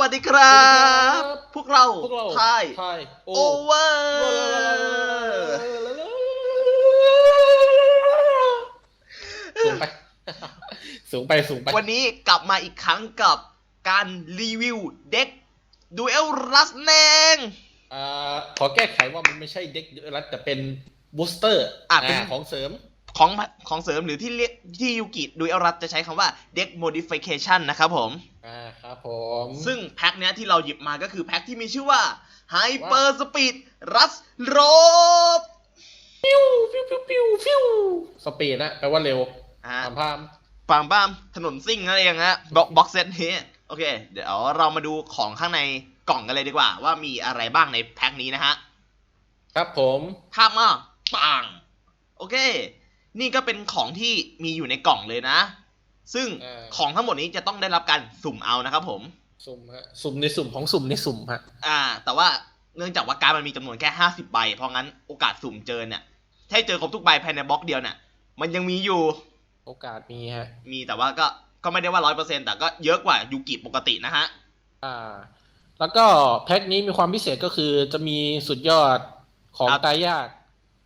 วัสดีครับสวัสดีครับ พวกเราพวกเราไทยไทยโอโอเวอร์สูงไป สูงไปสูงไป วันนี้กลับมาอีกครั้งกับการรีวิวเด็กดูเอลรัสแนงอ่าขอแก้ไขว่ามันไม่ใช่เด็กรัฐแต่เป็นบูสเตอร์อะเป็นของเสริม ของของเสริมหรือที่เรียกที่ยูกิดูเอลรัสจะใช้คำว่าเด็ก modification นะครับผม อ่าครับผม ซึ่งแพ็คเนี้ยที่เราหยิบมาก็คือแพ็คที่มีชื่อว่า Hyper Speed Rush Rope ฟิวฟิวฟิวฟิวฟิวสปีดนะแปลว่าเร็วอ่า ตามพามปางบ้ามถนนซิ่งนั่นเองฮะบ็อกบ็อกเซตนี้โอเค เดี๋ยวเรามาดูของข้างในกล่องกันเลยดีกว่า ว่ามีอะไรบ้างในแพ็คนี้นะฮะ ครับผม ภาพมาปัง โอเค นี่ก็เป็นของที่มีอยู่ในกล่องเลยนะ ซึ่งเอ่อของทั้งหมดนี้จะต้องได้รับการสุ่มเอานะครับผม สุ่มฮะ สุ่มในสุ่มของสุ่มในสุ่มฮะ อ่า แต่ว่าเนื่องจากว่าการดมันมีจำนวนแค่50ใบ เพราะงั้นโอกาสสุ่มเจอเนี่ย ถ้าเจอครบทุกใบภายในบล็อกเดียวเนี่ย มันยังมีอยู่ โอกาสมีฮะ มีแต่ว่าก็ ก็ไม่ได้ว่าร้อยเปอร์เซ็นแต่ก็เยอะกว่ายูกิปกตินะฮะ อ่า แล้วก็แพ็คนี้มีความพิเศษก็คือจะมีสุดยอดของครับตายยาก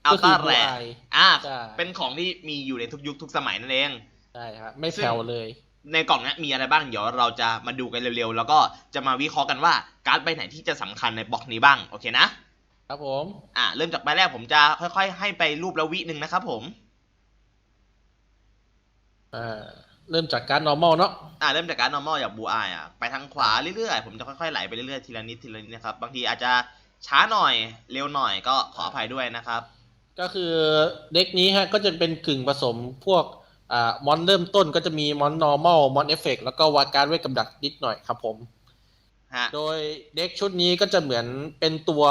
อัลก็คืต้าอแร Blue Eye อ่าใช่ เป็นของที่มีอยู่ในทุกยุคทุกสมัยนั่นเอง ใช่ฮะไม่แผ่วเลย ในกล่องเนี้ยมีอะไรบ้างเดี๋ยวเราจะมาดูกันเร็วๆ แล้วก็จะมาวิเคราะห์กันว่าการ์ดใบไหนที่จะสำคัญในบล็อกนี้บ้าง โอเคนะ ครับผม อ่าเริ่มจากใบแรกผมจะค่อยๆ ให้ไปรูปละวิหนึ่งนะครับผม อ่า เริ่มจากการ normal เนาะ อ่าเริ่มจากการ normal อย่างบูอายอะไปทางขวาเรื่อยๆ ผมจะค่อยๆไหลไปเรื่อยๆทีละนิดทีละนิดนะครับ บางทีอาจจะช้าหน่อยเร็วหน่อยก็ขออภัยด้วยนะครับ ก็คือเด็กนี้ฮะก็จะเป็นกึ่งผสมพวกอ่ามอนเริ่มต้นก็จะมีมอน normal มอนเอฟเฟกแล้วก็วาการเวทกับดักนิดหน่อยครับผมฮะโดยเด็กชุดนี้ก็จะเหมือนเป็นตัว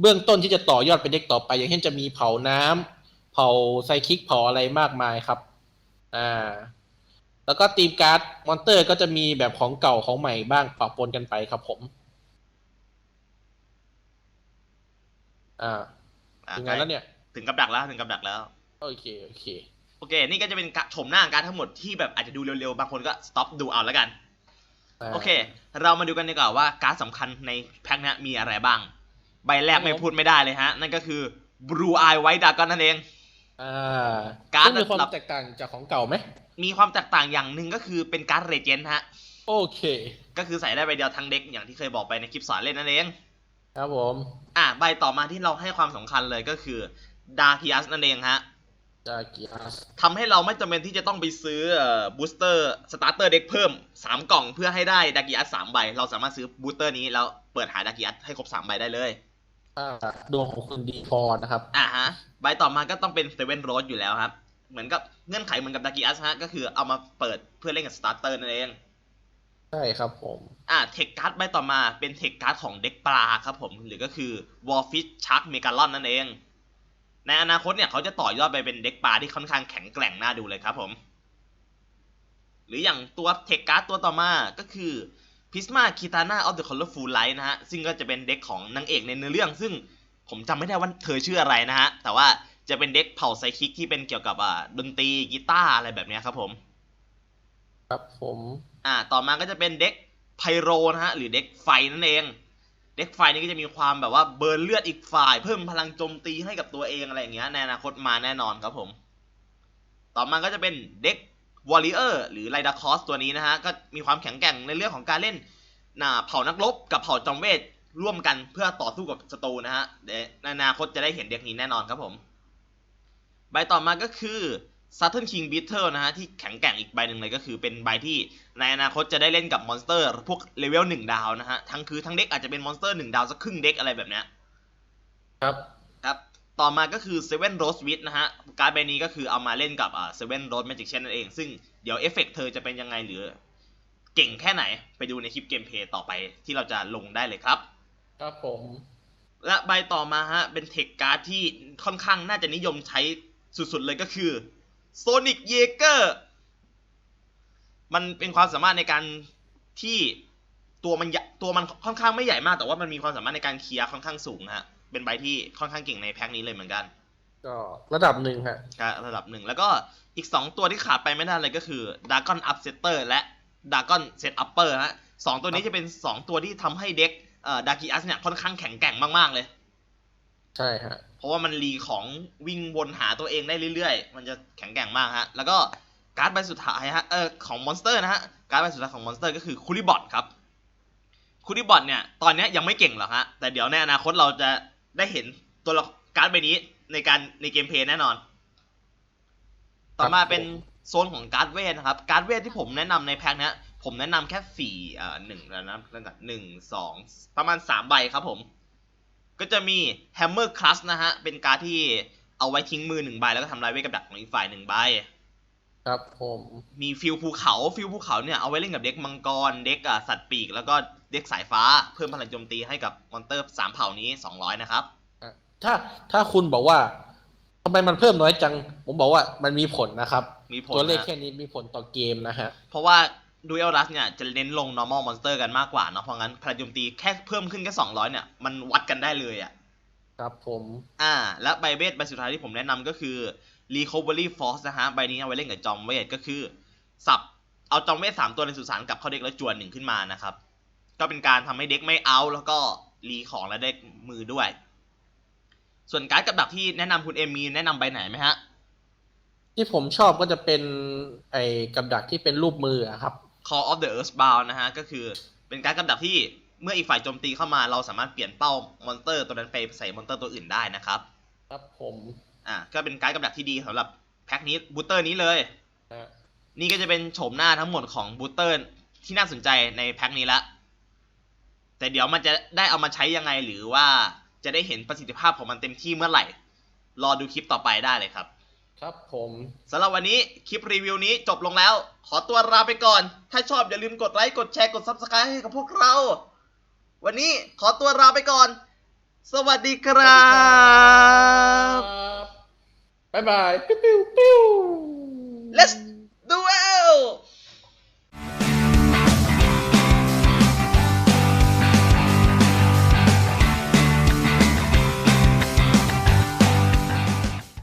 เบื้องต้นที่จะต่อยอดเป็นเด็กต่อไป อย่างเช่นจะมีเผาน้ำเผาไซคิกเผาอะไรมากมายครับอ่าแล้วก็ทีมการ์ดมอนเตอร์ก็จะมีแบบของเก่าของใหม่บ้างปะปนกันไปครับผม อ่า ถึงงานแล้วเนี่ย ถึงกับดักแล้วถึงกับดักแล้ว โอเค โอเค โอเค นี่ก็จะเป็นกะชมหน้าการดทั้งหมดที่แบบอาจจะดูเร็วๆ บางคนก็สต็อปดูเอาแล้วกันาโอเค เรามาดูกันดีกว่าว่าการ์ดสำคัญในแพ็คเนี้ยมีอะไรบ้าง ใบแรกครับผมไม่พูดไม่ได้เลยฮะ นั่นก็คือ Blue Eye White Dragon นั่นเองอ่าการ์ดซึ่งมีความระดับแตกต่างจากของเก่าไหม มีความแตกต่างอย่างหนึ่งก็คือเป็นการ์ดเรเจนฮะ โอเค ก็คือใส่ได้ใบเดียวทั้งเด็กอย่างที่เคยบอกไปในคลิปสอนเล่นนั่นเอง ครับผม อะใบต่อมาที่เราให้ความสำคัญเลยก็คือ Darkias นั่นเองฮะจากิอัสทำให้เราไม่จำเป็นที่จะต้องไปซื้อบูสเตอร์สตาร์เตอร์เด็กเพิ่ม 3 กล่องเพื่อให้ได้ดากิอัส3ใบ เราสามารถซื้อบูสเตอร์นี้แล้วเปิดหาดากิอัสให้ครบ 3 ใบได้เลยถ้าดวงของคุณดีพอนะครับ อ่าฮะ ใบต่อมาก็ต้องเป็นเซเว่นโรสอยู่แล้วครับ เหมือนกับเงื่อนไขเหมือนกับดากิอัสฮะ ก็คือเอามาเปิดเพื่อเล่นกับสตาร์เตอร์นั่นเอง ใช่ครับผม อ่าเทคการ์ดใบต่อมาเป็นเทคการ์ดของเด็กปลาครับผม หรือก็คือวอลฟิชชักเมกาลอนนั่นเอง ในอนาคตเนี่ยเขาจะต่อยอดไปเป็นเด็กปลาที่ค่อนข้างแข็งแกร่งน่าดูเลยครับผม หรืออย่างตัวเทคการ์ดตัวต่อมาก็คือพิสมาคิตาน่าออฟเดอะคอลเลอร์ฟูลไลท์นะฮะ ซึ่งก็จะเป็นเด็กของนางเอกในเนื้อเรื่อง ซึ่งผมจำไม่ได้ว่าเธอชื่ออะไรนะฮะ แต่ว่าจะเป็นเด็กเผ่าไซคิกที่เป็นเกี่ยวกับอ่าดนตรีกีตาร์อะไรแบบเนี้ยครับผม ครับผม อ่าต่อมาก็จะเป็นเด็กไพโรนะฮะหรือเด็กไฟนั่นเอง เด็กไฟนี่ก็จะมีความแบบว่าเบิร์นเลือดอีกฝ่าย เพิ่มพลังโจมตีให้กับตัวเองอะไรอย่างเงี้ยในอนาคตมาแน่นอนครับผม ต่อมาก็จะเป็นเด็กวอลเลเยอร์หรือไรดาคอสตัวนี้นะฮะก็มีความแข็งแกร่งในเรื่องของการเล่นน่าเผ่านักรบกับเผ่าจอมเวทร่วมกันเพื่อต่อสู้กับศัตรูนะฮะในอนาคตจะได้เห็นเด็กนี้แน่นอนครับผม ใบต่อมาก็คือ Saturn King Beetle นะฮะที่แข็งแกร่งอีกใบหนึ่งเลยก็คือเป็นใบที่ในอนาคตจะได้เล่นกับมอนสเตอร์ พวกเลเวลหนึ่งดาวนะฮะทั้งคือทั้งเด็กอาจจะเป็นมอนสเตอร์หนึ่งดาวสักครึ่งเด็กอะไรแบบเนี้ยครับครับต่อมาก็คือ Seven Rose Wit นะฮะการ์ดใบนี้ก็คือเอามาเล่นกับอ่า Seven Rose Magic Chain นั่นเอง ซึ่งเดี๋ยวเอฟเฟกต์เธอจะเป็นยังไงหรือ เก่งแค่ไหนไปดูในคลิปเกมเพลย์ต่อไปที่เราจะลงได้เลยครับ ครับผมและใบต่อมาฮะเป็นเทคการ์ดที่ค่อนข้างน่าจะนิยมใช้สุดๆเลยก็คือ Sonic Jaeger มันเป็นความสามารถในการที่ตัวมันใหญ่ตัวมันค่อนข้างไม่ใหญ่มาก แต่ว่ามันมีความสามารถในการเคลียร์ค่อนข้างสูงนะฮะเป็นใบที่ค่อนข้างเก่งในแพ็คนี้เลยเหมือนกัน ก็ระดับหนึ่งฮะก็ระดับหนึ่งแล้วก็อีก 2 ตัวที่ขาดไปไม่ได้เลยก็คือ Dragon Upsetter และ Dragon Set Upper ฮะสองตัวนี้จะเป็นสองตัวที่ทำให้เด็กเอ่อดากิอัสเนี่ยค่อนข้างแข็งแกร่งมาก ๆ เลย ใช่ฮะเพราะว่ามันรีของวิ่งวนหาตัวเองได้เรื่อยๆ มันจะแข็งแกร่งมากฮะ แล้วก็การ์ดใบสุดท้ายฮะเออของมอนสเตอร์นะฮะ การ์ดใบสุดท้ายของมอนสเตอร์ก็คือคูริบอทครับคูริบอทเนี่ยตอนเนี้ยยังไม่เก่งหรอกฮะ แต่เดี๋ยวในอนาคตเราจะได้เห็นตัวละการ์ดใบนี้ในการในเกมเพลย์แน่นอน ต่อมาเป็นโซนของการ์ดเวทนะครับ การ์ดเวทที่ผมแนะนำในแพ็คเนี้ยผมแนะนำแค่สี่เอ่อหนึ่งแล้วนะตั้งแต่หนึ่งสองประมาณสามใบครับผม ก็จะมี Hammer Crush นะฮะ เป็นการดที่เอาไว้ทิ้งมือหนึ่งใบ แล้วก็ทำลายเวทกับดักของอีกฝ่ายหนึ่งใบ ครับผม มีฟิลภูเขา ฟิลภูเขาเนี่ยเอาไว้เล่นกับเด็กมังกร เด็กอะสัตว์ปีก แล้วก็เด็กสายฟ้า เพิ่มพลังโจมตีให้กับมอนเตอร์สามเผ่านี้200นะครับอะถ้าถ้าคุณบอกว่าทำไมมันเพิ่มน้อยจัง ผมบอกว่ามันมีผลนะครับ มีผลตัวเลขนะแค่นี้มีผลต่อเกมนะฮะ เพราะว่า ดูเอลรัสเนี่ยจะเน้นลง normal monster กันมากกว่าเนาะเพราะงั้นพลังโจมตีแค่เพิ่มขึ้นแค่200เนี่ย มันวัดกันได้เลยอะ ครับผม อ่า และใบเบสใบสุดท้ายที่ผมแนะนำก็คือ Recovery Force นะฮะ ใบนี้เอาไว้เล่นกับจอมเวทก็คือ สับ เอาจอมเวทสามตัวในสุสานกลับเข้าเด็กแล้วจวนหนึ่งขึ้นมานะครับ ก็เป็นการทำให้เด็กไม่เอาแล้วก็รีของและได้มือด้วย ส่วนการ์ดกับดักที่แนะนำคุณเอมมีแนะนำใบไหนไหมฮะ ที่ผมชอบก็จะเป็นไอ้กับดักที่เป็นรูปมืออะครับ Call of the Earthbound นะฮะ ก็คือเป็นการดกับดักที่เมื่ออีกฝ่ายโจมตีเข้ามาเราสามารถเปลี่ยนเป้ามอนเตอร์ตัวนั้นไปใส่มอนเตอร์ตัวอื่นได้นะครับ ครับผม อ่าก็เป็นการดกับดักที่ดีสำหรับแพ็คนี้บูเตอร์นี้เลยนะนี่ก็จะเป็นโฉมหน้าทั้งหมดของบูเตอร์ที่น่าสนใจในแพ็คนี้ละ แต่เดี๋ยวมันจะได้เอามาใช้ยังไงหรือว่าจะได้เห็นประสิทธิภาพของมันเต็มที่เมื่อไหร่ รอดูคลิปต่อไปได้เลยครับ ครับผมสำหรับวันนี้คลิปรีวิวนี้จบลงแล้ว ขอตัวลาไปก่อน ถ้าชอบอย่าลืมกดไลค์กดแชร์กด Subscribe ให้กับพวกเรา วันนี้ขอตัวลาไปก่อน สวัสดีครับ บ๊ายบาย ปิ้วปิ้วปิ้ว